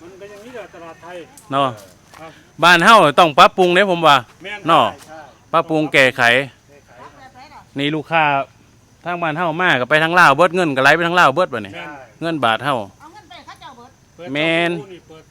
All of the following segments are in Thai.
มันก็ยังมีแต่ตลาดไทย เนาะครับบ้านเฮาต้องปรับปรุงเด้ผมว่าแม่นเนาะใช่ปรับปรุงแก้ไข นี่ลูกค้าทางบ้านเฮามาก็ไปทางลาวเบิดเงินก็ไหลไปทางลาวเบิดบัดนี้แม่นเงินบาทเฮา เอาเงินไปเขาเจ้าเบิดเปิดแม่น ตู้นี่เปิด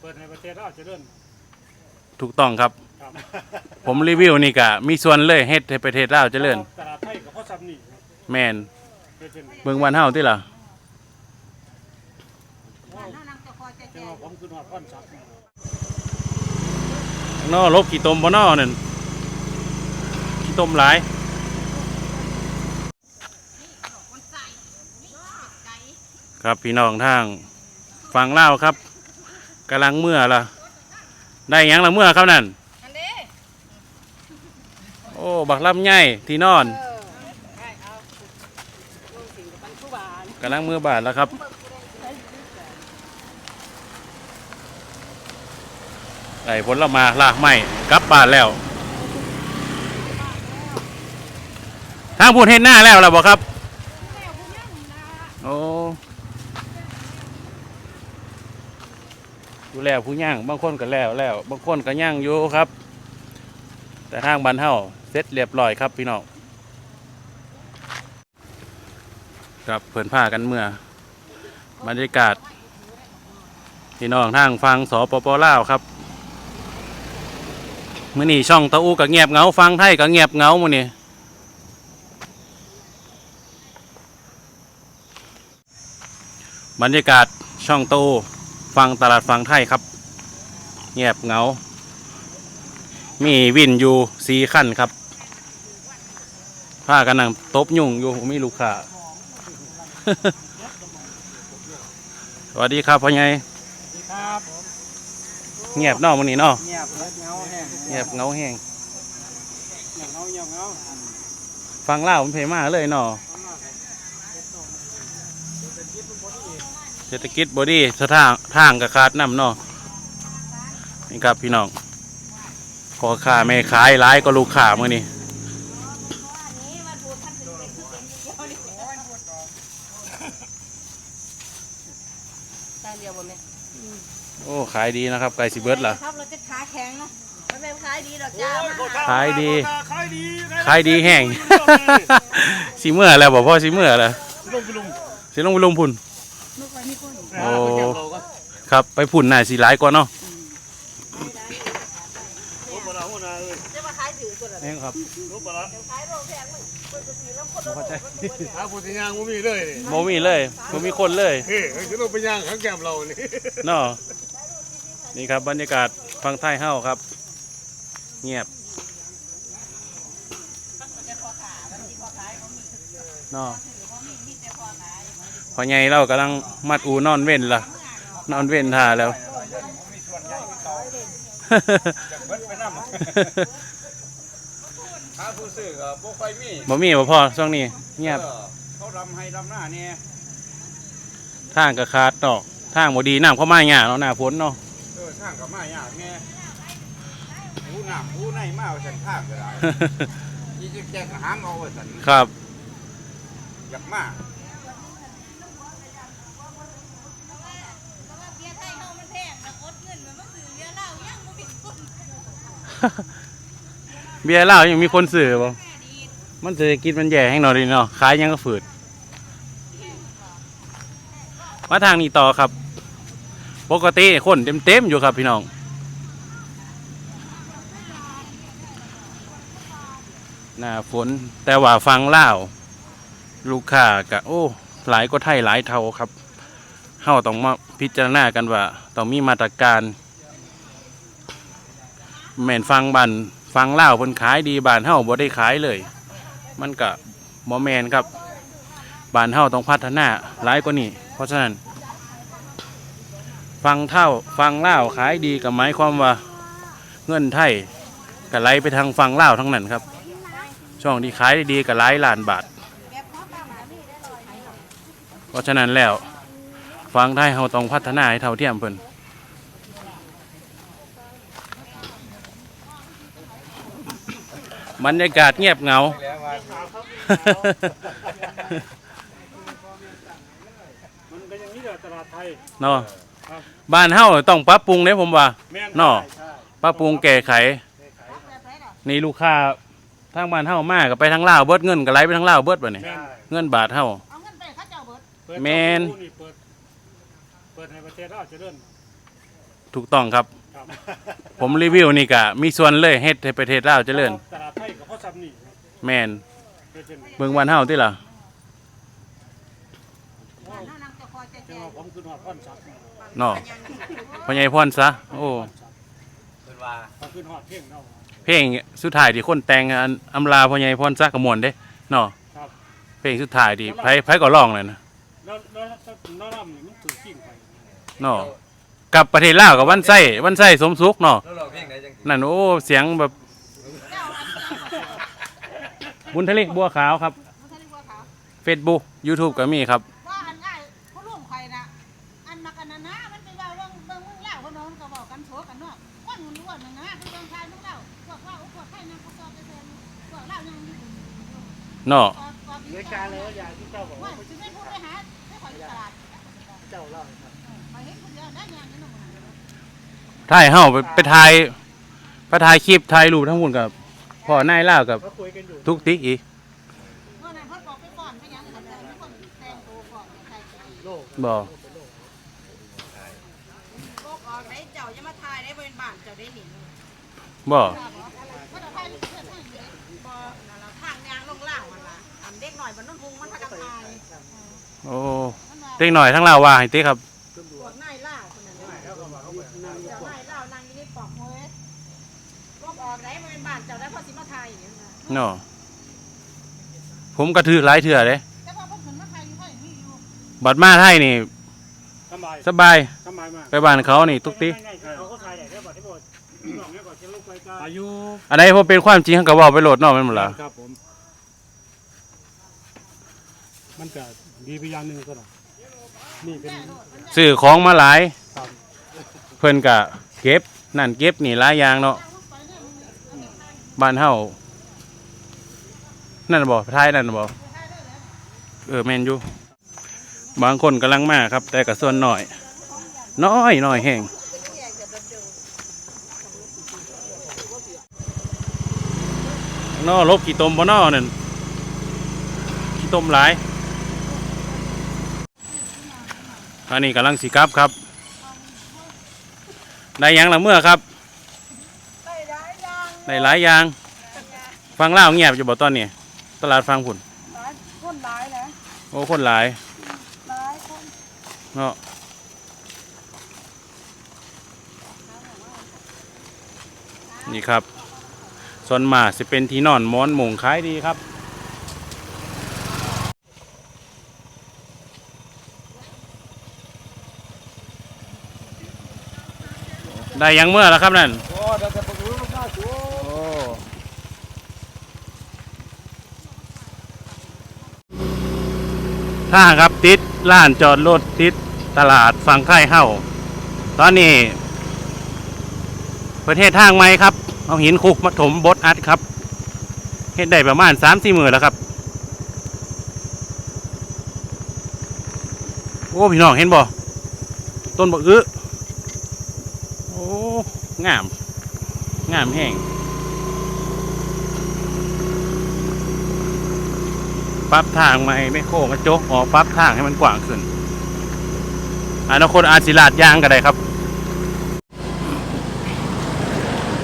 เปิดให้ประเทศเราเจริญถูกต้องครับ ครับผมรีวิวนี่ก็มีส่วนเลยเฮ็ดให้ประเทศลาวเจริญตลาดไทยกับพ่อซ้ำนี่แม่นเป็นเป็นเบิ่งบ้านเฮาติล่ะ บ้านเฮานางเจ้าค อยใจจัแก่งหวะผมคือหอดพ่อนซับข้างนอกลบกี่ตมบ่นอนั่นกี่ตมหลายคนใส่นี่ไก่ครับพี่น้องทางฟังเล่าวครับกำลังเมื่อละได้หยังละเมื่อครับนั่นอันนี้โอ้บักลำไยที่นอนเออได้เอาลงสิ่งกับปันผู้บานกำลังเมื่อบาทแล้วครับ ไอ้ผลละมาลากไม้กลับบ้านแล้ว ทางพูดเห็นหน้าแล้วล่ะบอกครับ โอ้ดูแลผู้ย่างบางคนก็แล้วแล้วบางคนก็ย่างอยู่ครับ แต่ทางบ้านเฮาเสร็จเรียบร้อยครับพี่น้องครับเพิ่นผ้ากันเมื่อบรรยากาศพี่น้องทางฟังสปปลาวครับ มื้อนี้ช่องตะอูก็เงียบเงาฟังไทยก็เงียบเงามื้อนี้บรรยากาศช่องโตฟังตลาดฟังไทยครับ เงียบเงา มีวินอยู่สีขั้นครับผ้ากันนั่งตบยุ่งอยู่มีลูกค้าสวัสดีครับพ่อใหญ่ครับ เงียบเนอกมันนี้เนาะเงียบเงาแห้งเงียบเหงาแห้งเงียบเงาเงียบเงาฟังเล่าวมันเพมาเลยเนาะเศรษฐกิจบอดี้สถานทางกับขาดน้ำเนาะนี่ครับพี่น้องพอค้าแม่ขายร้ายก็ลูกค้ามื่อนี้นี่มาพูดท่านถึงเป็นคือเป็นอยู่เดียวนี่ตาเดียวบ่แม่ โอ้ขายดีนะครับไก่สิเบิร์ดล่ะครับเราจะขาแข็งเนาะมันเป็นขายดีดอกจ้ามาขายดี ขายดีขายดีแห้งสิเมื่อแล้วบอกพ่อสิเมื่อแล้วลงไปลงสิลงไปลงพุ่นลูกไปมีคนโอ้ครับไปพุ่นน่าสิหลายกว่าเนาะโอ้ปลาหัวนาเลยจะมาขายถือตัวละนี่ครับโอ้ปลาขายโรงแพงมึงเปิดกระสีน้ำคนเข้าใจหาผู้สิยางบ่มีเลยนี่โมมีเลยโมมีคนเลยเฮ้ยคือเราไปย่างข้างแก้มเรานี่เนาะ นี่ครับบรรยากาศฟังไทยเฮ้าครับ เงียบเนาะพอไงเรากำลังมัดอูนอนเว้นล่ะนอนเว้นท่าแล้วถ้าผู้ซื้อก็บ่ค่อยมีบ่มีบ่พอช่วงนี้เงียบออเขาดำให้ดำหน้าเนี่ยทางก็ขาดเนาะทางบ่ดีน้ำเข้ามาหยาเนาะหน้าฝนเนาะเออช่างก็มายากแน่ผู้หนักผู้ในมาว่าฉันทางก็ได้ยี่จะแจกหามเอาว่าฉันครับ อยากมาเบียร์ไทยเฮามันแพงนะอดเงินมันมาซื้อเบียร์เหล้ายังบ่มีคนเบียร์เหล้ายังมีคนซื้อบ่มันเศรษฐกิจมันแย่แห้งเนาะดิเนาะขายยังก็ฝืด มาทางนี้ต่อครับ ปกติคนเต็มๆอยู่ครับพี่น้อง หน้าฝนแต่ว่าฟังเล่าลูกค้ากะโอ้ หลายก็ไทยหลายเท่าครับเฮาต้องมาพิจารณากันว่าต้องมีมาตรการแม่นฟังบันฟังเล่าวเพิ่นขายดีบานเฮาบ่ได้ขายเลย มันก็บ่แม่นครับบานเฮาต้องพัฒนาหลายกว่านี้เพราะฉะนั้น ฟังเท่าฟังเล่าวขายดีก็หมายความว่าเงินไทยก็ไหลไปทางฟังเล่าวทั้งนั้นครับ ช่องที่ขายได้ดีก็หลายล้านบาท เพราะฉะนั้นแล้วฟังไทยเราต้องพัฒนาให้เท่าเทียมเพิ่นบรรยากาศเงียบเหงาแล้วว่ามันก็ยังมีแต่ตตลาดไทย เนาะ บ้านเฮาต้องปรับปรุงเด้ผมว่าแม่นเนาะใช่ปรับปรุงแก้ไขแบบไหนล่ะนี่ลูกค้าทางบ้านเฮามาก็ไปทางลาวเบิดเงินก็ไหลไปทางลาวเบิดบัดนี้แม่นเงินบาทเฮา เอาเงินไปเขาเจ้าเบิดเปิดแม่นเปิดเปิดในประเทศเราจะเริ่มถูกต้องครับ ครับผมรีวิวนี่ก็มีส่วนเลยเฮ็ดให้ประเทศลาวเจริญตลาดไทยกับพ่อซ้ำนี่แม่นเป็นเป็นเบิ่งบ้านเฮาติล่ะบ้านเฮานั่งจะคอยจะแจจังหวะผมคือหอดพ่อนซัก เนาะพ่อใหญ่พรซะโอ้เป็นว่าผมคือหอดเพ่งเนาะเพลงสุดท้ายที่คนแต่งอันอำลาพ่อใหญ่พรซักกระมวลเด้เนาะครับเพลงสุดท้ายที่ไผไผก็ร้องเลยนะแล้วแล้วแล้วน้ำนี่มันถือกิ่งไปเนาะกับประเทศลาวกับวันไส้วันไส้สมสุขเนาะแล้วเราเพลงไหนจังนั่นโอ้เสียงแบบเจ้าอันนี้บุญทะเลบัวขาวครับมันทะเลบัวขาว Facebook YouTube ก็มีครับ ว่าอันง่ายผู้ร่วมใครนะอัน มากันนะนะมันไปว่าเรื่องเรื่งมึงเล่าเขาน้องก็บอกกันโฉกันเนาะว่ามันรู้ว่ามันนะคือเรื่องชายมึงเล่าพวกเล่าพวกใครนะพวกซอไปเซนพวกเล่ายังอยู่เนาะรายการเลยอย่างที่เจ้าบอกว่าว่าจะไม่พูดไปหาไม่ขออยู่ตลาดเจ้าเล่าให้ฟังไปเห็นคนเดียวได้ยังนี่น้องถ่ายเฮาไปไปถ่ายไปถ่ายคลิปถ่ายรูปทั้งหมดกับพ่อนายเล่ากับทุกติ๊กอีกบอก บ่ว่าเราทายเพื่อนทางอยู่บ่นั่นล่ะทางยางลงล่างมันล่ะอันเด็กหน่อยบนน้นพุงมันพากันทายโอ้เด็กหน่อยทั้งลาวว่าให้ติ๊กครับพวกนายล่าคนนั้นเจ้านายล่านางอยู่ในปอกเฮ้ยโลกออกได้บนบ้านเจ้าได้พอสิมาทายอย่างนี้นะเนาะผมก็ถือหลายเทื่อเด้แต่ว่าพวกคนมาทายอยู่ก็อย่างนี้อยู่บัดมาไทยนี่ สบายสบายสบายมากไปบ้านเขานี่ ทุกติ๊ กเขาก็ทายได้ได้บ่ที่บ่บอกเนี่ยก่อนจะลงไปกันอายุอันใดพอเป็นความจริงเขาก็เว้าไปโหลดเนาะแม่นบ่ล่ะครับผม มันจะดีไปอย่างหนึ่งก็หรอนี่เป็นซื้อของมาหลาย ครับเพิ่นก็เก็บนั่นเก็บนี่หลายอย่างเนาะบ้านเฮานั่นน่ะบ่ท้ายนั่นน่ะบ่เออแม่นอยู่บางคนกำลังมาครับ แต่ก็ส่วนน้อย น้อยน้อยแห้ง นอลบกี่ตมบ่นอนั่นกี่ตมหลายอันนี้กำลังสิกลับครับ ได้หยังละเมื่อครับได้ได้ยังได้หลายอย่าง ฟังเล่าวเงียบอยู่บ่ตอนนี้ ตลาดฟังผุนหลายคนหลายนะโอ้คนหลายหลายคนเนาะ นี่ครับส่วนมาสิเป็นที่นอนหมอนหมุงขายดีครับ ได้ยังเมื่อแล้วครับนั่นโอ้ถ้าครับติดร้านจอดรถติดตลาดฝั่งค่ายเฮ้าตอนนี้ ประเทศทางไหมครับ เอาหินคุกมาถมบดอัดครับเห็นได้ประมาณสามสี่หมื่นแล้วครับ โอ้ พี่น้องเห็นบ่ต้นบักอื้อโอ้ งาม งามแห้งปรับทางให้ไม่โค้งกระจกออปรับทางให้มันกว้างขึ้นอนาคตอาจสิลาดยางก็ได้ครับ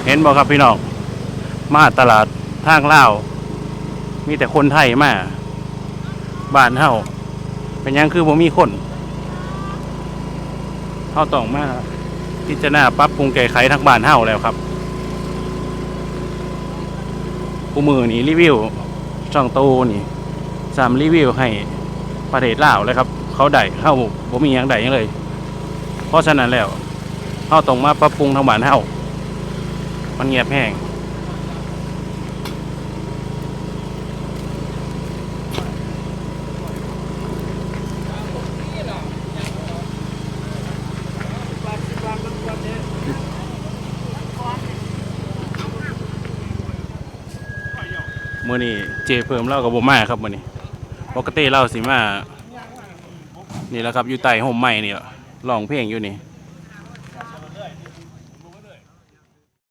เห็นบอกครับพี่น้องมาตลาดทางลามีแต่คนไทยมาบ้านเฮาเป็นยังคือบ่มีคนเฮาต้องมาพิจารณาปรับปรุงแก้ไขทางบ้านเฮาแล้วครับกูมือนี่รีวิวช่องโตนี่สามรีวิวให้ประเทศลาวเลยครับ เขาได้เข้าบ่มีหยังได้ยังเลย เพราะฉะนั้นแล้วเฮาต้องมาปรับปรุงทางบ้านเฮา มันเงียบแห้งมื้อนี้เจเพิ่มเล่ากับบมาครับมื้อนี้ปกติเล่าสิมา นี่แหละครับอยู่ใต้ห่มไม้นี่ลองเพลงอยู่นี่